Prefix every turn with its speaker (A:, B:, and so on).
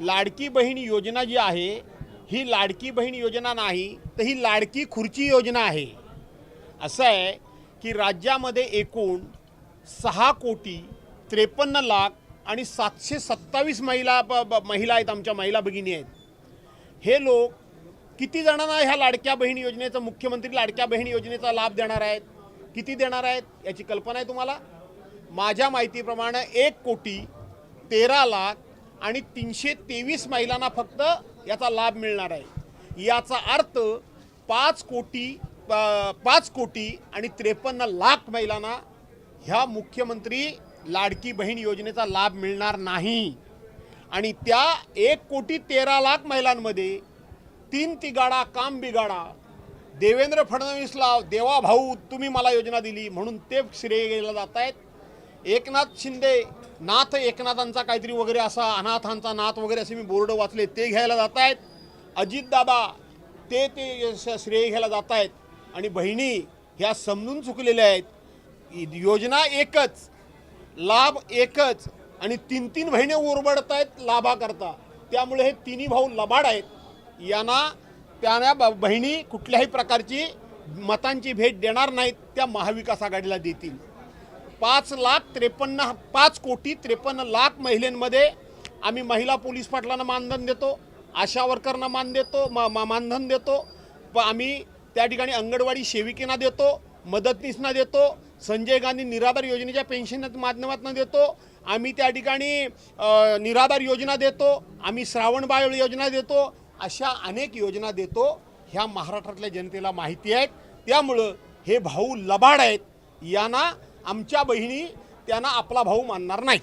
A: लाडकी बहीण योजना जी आहे ही लाडकी बहीण योजना नाही तर ही लाडकी खुर्ची योजना आहे. असं आहे की राज्यामध्ये एकूण सहा कोटी त्रेपन्न लाख आणि सातशे सत्तावीस महिला ब- ब- महिला आहेत आमच्या महिला भगिनी आहेत. हे लोक किती जणांना ह्या लाडक्या बहीण योजनेचा मुख्यमंत्री लाडक्या बहीण योजनेचा लाभ देणार आहेत? किती देणार आहेत? याची कल्पना आहे तुम्हाला? माझ्या माहितीप्रमाणे एक कोटी तेरा लाख आणि तीनशे तेवीस महिलांना फक्त याचा लाभ मिळणार आहे. याचा अर्थ पाच कोटी पाच कोटी आणि त्रेपन्न लाख महिलांना ह्या मुख्यमंत्री लाडकी बहीण योजनेचा लाभ मिळणार नाही. आणि त्या एक कोटी तेरा लाख महिलांमध्ये तीन तिगाडा काम बिगाडा देवेंद्र फडणवीसला देवा भाऊ तुम्ही मला योजना दिली म्हणून ते श्रेय गेलं जात आहेत एकनाथ शिंदे नाथ एकनाथांचा काहीतरी वगैरे असा अनाथांचा नाथ वगैरे असे मी बोर्ड वाचले ते घ्यायला जात आहेत अजितदादा ते ते श- श्रेय घ्यायला जात आहेत आणि बहिणी ह्या समजून चुकलेल्या आहेत. योजना एकच लाभ एकच आणि तीन तीन बहिणी ओरबडत आहेत लाभाकरता. त्यामुळे हे तिन्ही भाऊ लबाड आहेत. यांना त्यांना ब- बहिणी कुठल्याही प्रकारची मतांची भेट देणार नाहीत त्या महाविकास आघाडीला देतील. पाच लाख त्रेपन्न पाच कोटी त्रेपन्न लाख महिलांमध्ये आम्ही महिला पोलीस पाटलांना मानधन देतो आशा वर्करना मान देतो मा मा- मानधन देतो. प आम्ही त्या ठिकाणी अंगणवाडी सेविकेना देतो मदतनीसना देतो संजय गांधी निराधार योजनेच्या पेन्शन माध्यमातून देतो. आम्ही त्या ठिकाणी निराधार योजना देतो आम्ही श्रावणबाळ योजना देतो अशा अनेक योजना देतो. ह्या महाराष्ट्रातल्या जनतेला माहिती आहेत. त्यामुळं हे भाऊ लबाड आहेत. यांना आमच्या बहिणी त्यांना आपला भाऊ मानणार नाही.